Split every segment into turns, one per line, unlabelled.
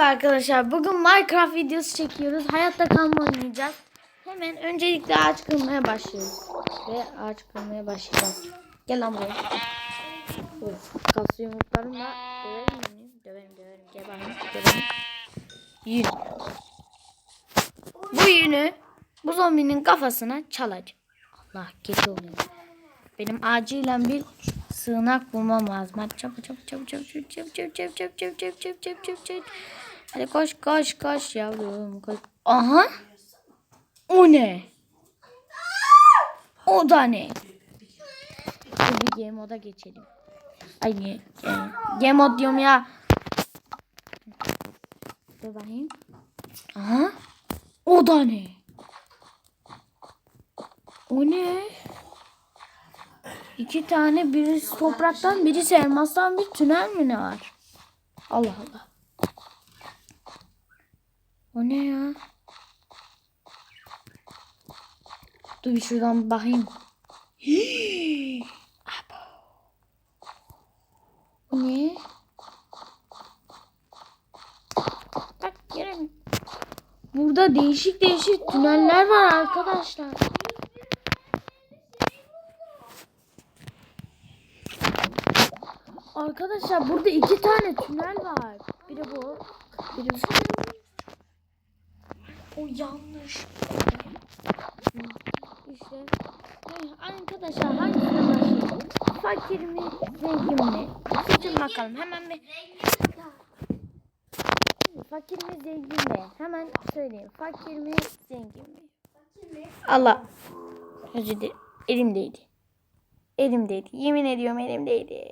Merhaba arkadaşlar. Bugün Minecraft videosu çekiyoruz. Hayatta kalma oynayacağız. Hemen öncelikle ağaç kırmaya başlıyoruz. Ve ağaç kırmaya başlayacağız. Gel lan buraya. Of, kaslı yumruklarımla döverim mi? Döverim döverim. Bakayım. Döverim. Yün. Bu yünü bu zombinin kafasına çalacağım. Allah kötü oluyor. Benim acilen bir sığınak bulmam lazım. Hadi çabuk çabuk çabuk çabuk çabuk çabuk çabuk çabuk çabuk çabuk çabuk çabuk çabuk çabuk çabuk. Hadi koş koş koş yavrum koş. Aha. O ne? O da ne? Bir game moda geçelim. Ay ne? Game, game mod diyorum ya. Dur bakayım. Aha. O da ne? O ne? İki tane birisi topraktan birisi elmastan bir tünel mi ne var? Allah Allah. O ne ya? Dur bir şuradan bakayım. Bu ne? Bak yere mi? Burada değişik değişik tüneller var arkadaşlar. Arkadaşlar burada iki tane tünel var. Biri bu. Biri bu. O yanlış. İşte. Arkadaşlar hangisine başlayalım? Fakir mi? Zengin mi? Seçin bakalım. Hemen bir. Fakir mi? Zengin mi? Hemen söyleyeyim. Fakir mi? Zengin mi? Allah. Özür dilerim. Elimdeydi. Elimdeydi. Yemin ediyorum elimdeydi.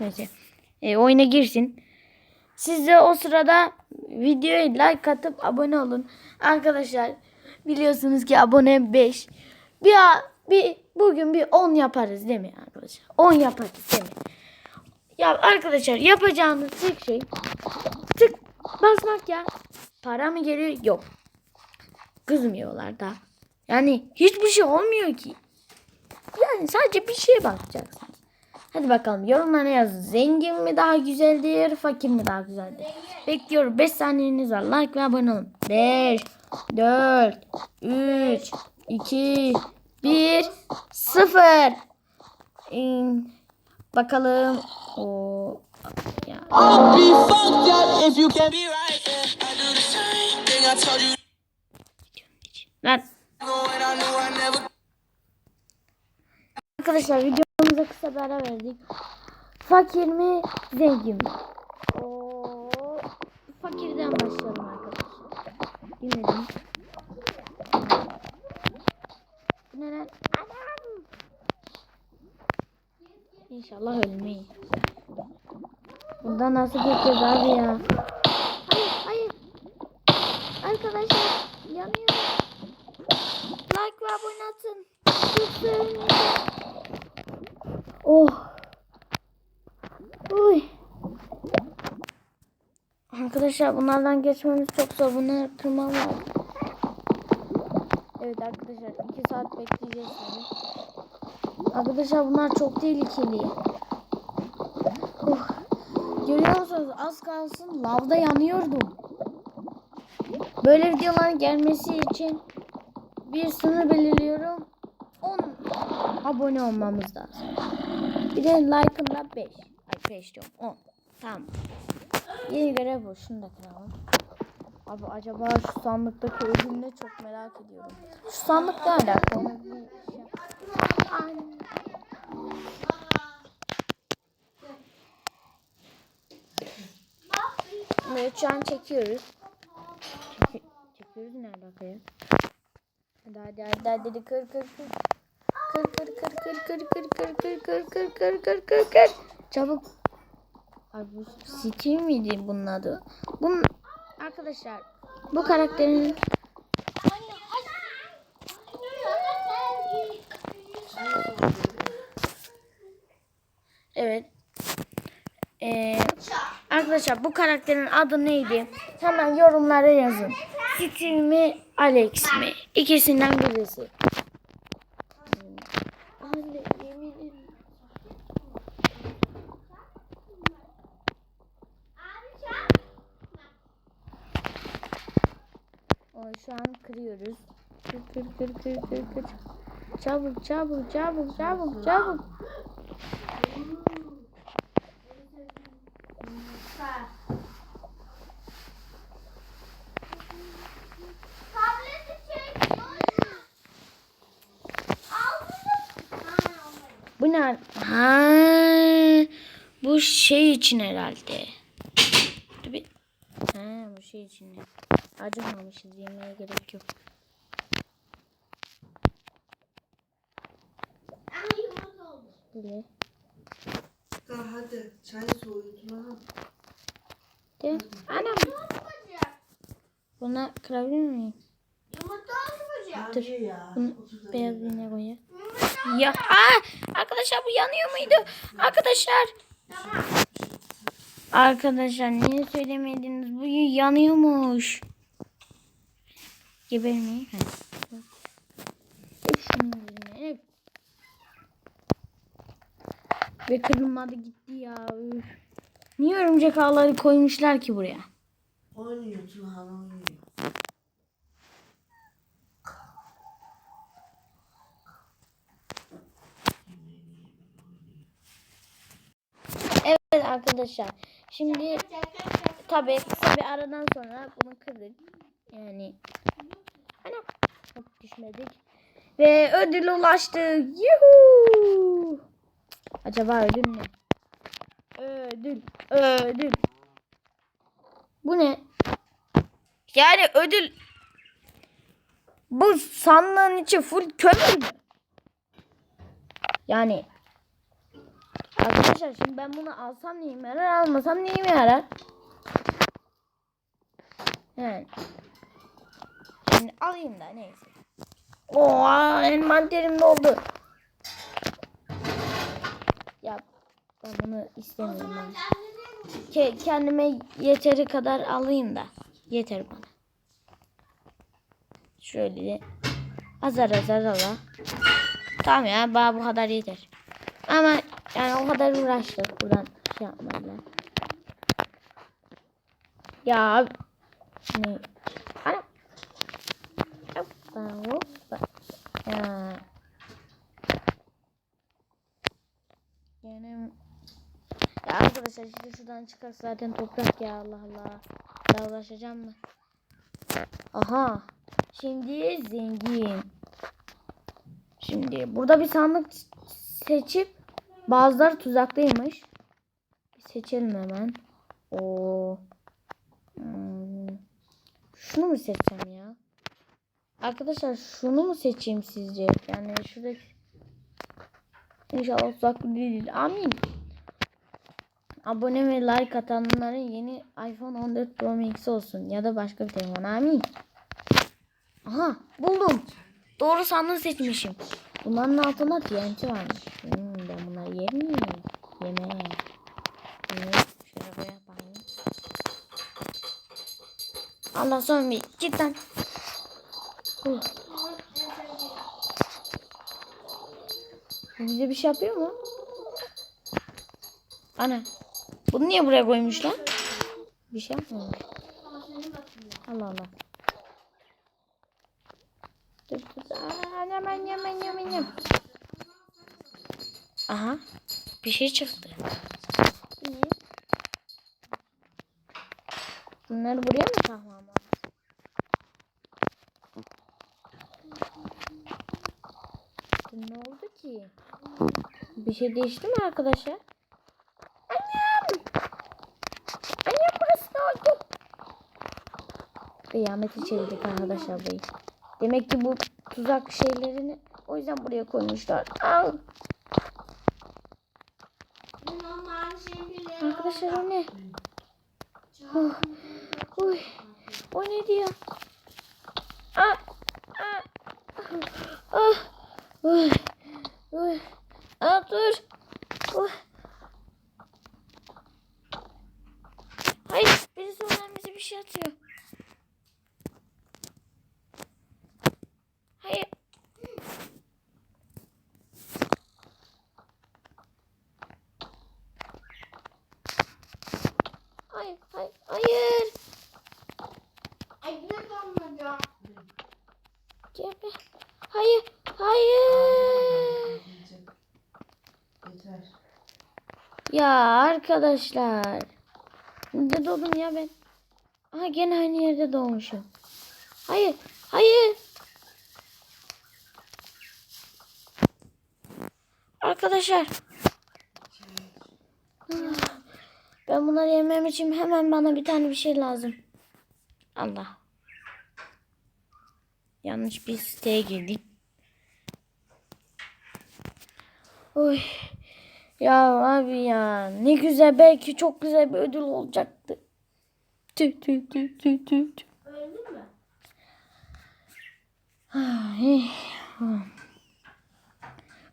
Neyse. E, oyuna girsin. Siz de o sırada videoya like atıp abone olun. Arkadaşlar biliyorsunuz ki abone 5. Bir, bir bugün bir 10 yaparız değil mi arkadaşlar? 10 yaparız değil mi? Ya arkadaşlar yapacağınız tek şey tık basmak ya. Para mı geliyor? Yok. Kızmıyorlar da. Yani hiçbir şey olmuyor ki. Yani sadece bir şeye bakacaksınız. Hadi bakalım yorumlara yazın. Zengin mi daha güzeldir, fakir mi daha güzeldir? Bekliyorum. 5 saniyeniz var. Like ve abone olun. 5, 4, 3, 2, 1, 0. Bakalım. O ya.
When I
videomuza kısa bir ara verdik. Fakir mi, zengin mi? Oo, fakirden başlayalım arkadaşlar. Dinledim. Bu ne lan? Anam! İnşallah ölmeyin. Bundan nasıl geçeceğiz abi ya? Hayır, hayır. Arkadaşlar yanıyor. Like ve abone atın. Sevinirim. Oh. Uy. Arkadaşlar bunlardan geçmemiz çok zor. Bunları kırmam lazım. Evet arkadaşlar 2 saat bekleyeceğiz şimdi. Arkadaşlar bunlar çok tehlikeli. Oh. Görüyor musunuz? Az kalsın lavda yanıyordum. Böyle videoların gelmesi için bir sınır belirliyorum. 10 abone olmamız lazım. Bir de like'ın da 5. Ay 5 diyorum 10. Tamam. Yeni görev bu. Şunu da kıralım. Abi acaba şu sandıktaki ödül ne çok merak ediyorum. Şu sandık ne alaka? Ona bir Ay. Evet şu an çekiyoruz. Çeki- çekiyoruz ne alaka ya? Hadi hadi hadi hadi kır kır kır. Kır kır kır kır kır kır kır kır kır kır kır kır kır kır. Çabuk. Ay bu Steve miydi bunun adı? Bunun arkadaşlar bu karakterin Evet. Ee, arkadaşlar bu karakterin adı neydi? Hemen yorumlara yazın. Steve mi, Alex mi? İkisinden birisi. Anne yemin ederim. şu an kırıyoruz. Kır kır kır kır. Çabuk çabuk çabuk çabuk çabuk. Bu ne? Ha, bu şey için herhalde. Ha, bu şey için. Acımamışız yemeye gerek yok. Böyle.
Daha hadi çay soğutma.
De. Anam. Buna kırabilir miyim?
Yumurta olmayacak.
Hadi ya.
Bunu beyaz birine koyayım. Ya aa, arkadaşlar bu yanıyor muydu? Arkadaşlar. Arkadaşlar niye söylemediniz? Bu yanıyormuş. Gebermeyin. Hadi. Ve kırılmadı gitti ya. Üf. Niye örümcek ağları koymuşlar ki buraya?
Oynuyor Tuhan oynuyor.
Evet arkadaşlar. Şimdi tabii kısa bir aradan sonra bunu kırdık. Yani ana çok düşmedik. Ve ödül ulaştık. Yuhu! Acaba ödül ne? Ödül, ödül. Bu ne? Yani ödül bu sandığın içi full kömür mü? Yani Arkadaşlar şimdi ben bunu alsam neyime yarar almasam neyime yarar? Yani. Şimdi alayım da neyse. Oha envanterim doldu. Ya bunu istemiyorum ben. Ke- kendime yeteri kadar alayım da. Yeter bana. Şöyle azar azar ala. Tamam ya bana bu kadar yeter. Ama yani o kadar uğraştık buradan şey yapmayla. Ya ne? Ana. Hoppa hoppa. Ya. Yani ya arkadaşlar işte şuradan çıkar zaten toprak ya Allah Allah. Daha uğraşacağım mı? Aha. Şimdi zengin. Şimdi burada bir sandık seçip bazıları tuzaklıymış. Seçelim hemen. O hmm. Şunu mu seçsem ya? Arkadaşlar şunu mu seçeyim sizce? Yani şuradaki İnşallah tuzaklı değil. Amin. Abone ve like atanların yeni iPhone 14 Pro Max olsun. Ya da başka bir telefon. Amin. Aha buldum. Doğru sandığı seçmişim. Bunların altında TNT varmış. Hmm, ben bunları yer miyim? Yemem. Evet, şöyle yapayım. Allah son bir cidden. Bu Bize bir şey yapıyor mu? Ana. Bunu niye buraya koymuşlar? Bir şey yapmıyor. Allah Allah. Dur dur. Aa, Hemen hemen hemen hemen. Aha. Bir şey çıktı. İyi. Bunları buraya mı takmam? Ne oldu ki? Bir şey değişti mi arkadaşlar? Annem! Annem burası ne oldu? Kıyameti çevirdik arkadaşlar burayı. Demek ki bu tuzak şeylerini o yüzden buraya koymuşlar. Al. Arkadaşlar o ne? Oh. Uy. O ne diyor? Ah. Ah. Ah. Uy. Uy. Ah dur. Uy. Hayır. Birisi oradan bize bir şey atıyor. Hayır. Hayır, hayır, hayır.
Ekmek olmayacak.
Cemre. Hayır. Hayır.
Diyecek. Yeter.
Arkadaşlar. Nerede doğdum ya ben? Aha gene aynı yerde doğmuşum. Hayır. Hayır. Arkadaşlar. Ben bunları yemem için hemen bana bir tane bir şey lazım. Allah. Yanlış bir siteye girdik. Oy. Ya abi ya ne güzel belki çok güzel bir ödül olacaktı. Tüh tüh tüh tüh tüh.
Öldün mü?
Ay.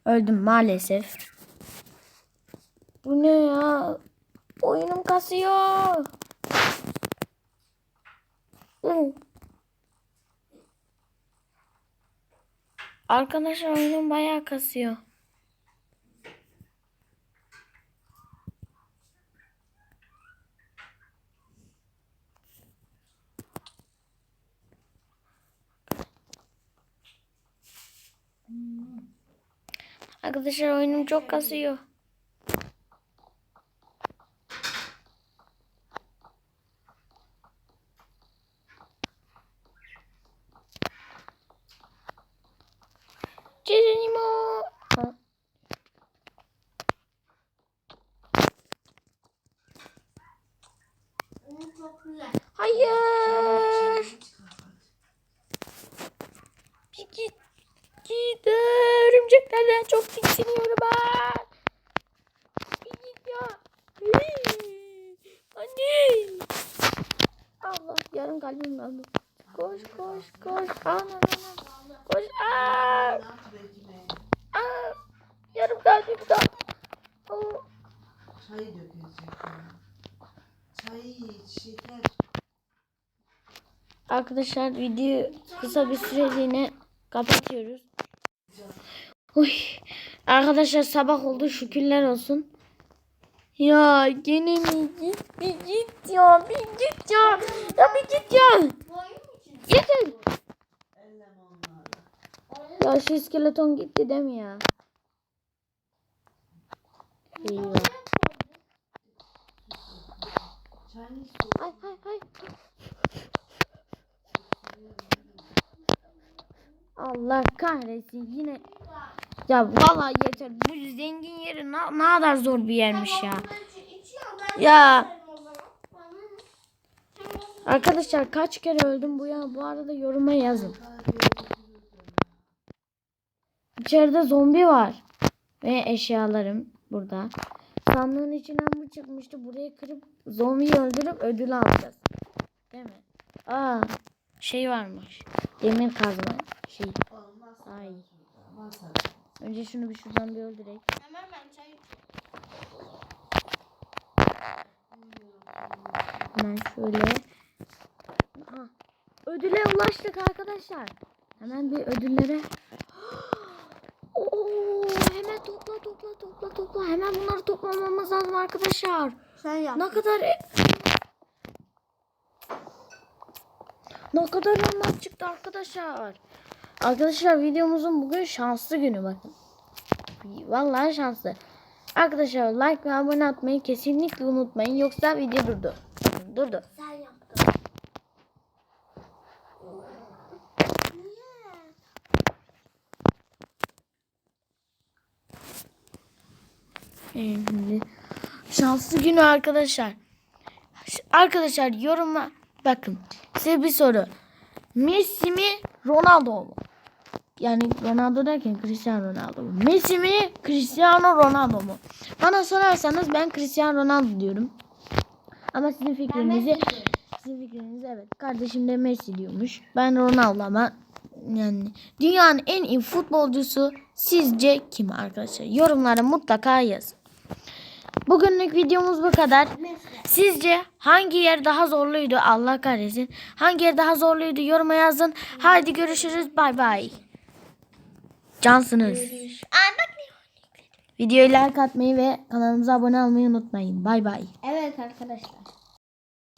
Öldüm maalesef. Bu ne ya? Oyunum kasıyor. Arkadaşlar oyunum bayağı kasıyor. Arkadaşlar oyunum çok kasıyor. Geronimo. Hayır. Bir git. Git. Örümceklerden çok tiksiniyorum ben. Git ya. Anne. Allah yarım kalbim kaldı. Koş koş koş. Aman aman. Koş. Aa. Aa. Yarım kalbim kaldı. Aa.
Çay dökülecek iç yeter.
Arkadaşlar video kısa bir süreliğine kapatıyoruz. Uy. Arkadaşlar sabah oldu şükürler olsun. Ya gene mi git bir git ya bir git ya ya bir git ya.
Onları.
Ya şu iskeleton gitti değil mi ya? Eyvah. Ay ay ay. Allah kahretsin yine. Ya vallahi yeter. Bu zengin yeri ne, ne kadar zor bir yermiş ya. Ya. Arkadaşlar kaç kere öldüm bu ya? Bu arada yoruma yazın. İçeride zombi var. Ve eşyalarım burada. Sandığın içinden bu çıkmıştı. Buraya kırıp zombiyi öldürüp ödül alacağız. Değil mi? Aa şey varmış. Demir kazma şey.
Olmaz.
Ay. Önce şunu bir şuradan bir öldürek.
Hemen ben çay.
Hemen şöyle. Aha. Ödüle ulaştık arkadaşlar. Hemen bir ödüllere. Oo, hemen topla topla topla topla. Hemen bunları toplamamız lazım arkadaşlar.
Sen yap.
Ne kadar e- Ne kadar elmas çıktı arkadaşlar. Arkadaşlar videomuzun bugün şanslı günü bakın. Vallahi şanslı. Arkadaşlar like ve abone atmayı kesinlikle unutmayın. Yoksa video durdu. Durdu.
Sen yaptın.
Şimdi şanslı günü arkadaşlar. Arkadaşlar yoruma bakın. Size bir soru. Messi mi Ronaldo mu? Yani Ronaldo derken Cristiano Ronaldo mu? Messi mi Cristiano Ronaldo mu? Bana sorarsanız ben Cristiano Ronaldo diyorum. Ama sizin fikrinizi sizin fikriniz evet. Kardeşim de Messi diyormuş. Ben Ronaldo ama yani dünyanın en iyi futbolcusu sizce kim arkadaşlar? Yorumlara mutlaka yazın. Bugünlük videomuz bu kadar. Sizce hangi yer daha zorluydu? Allah kahretsin. Hangi yer daha zorluydu? Yoruma yazın. Haydi görüşürüz. Bay bay. Cansınız. Videoyu like atmayı ve kanalımıza abone olmayı unutmayın. Bay bay.
Evet arkadaşlar.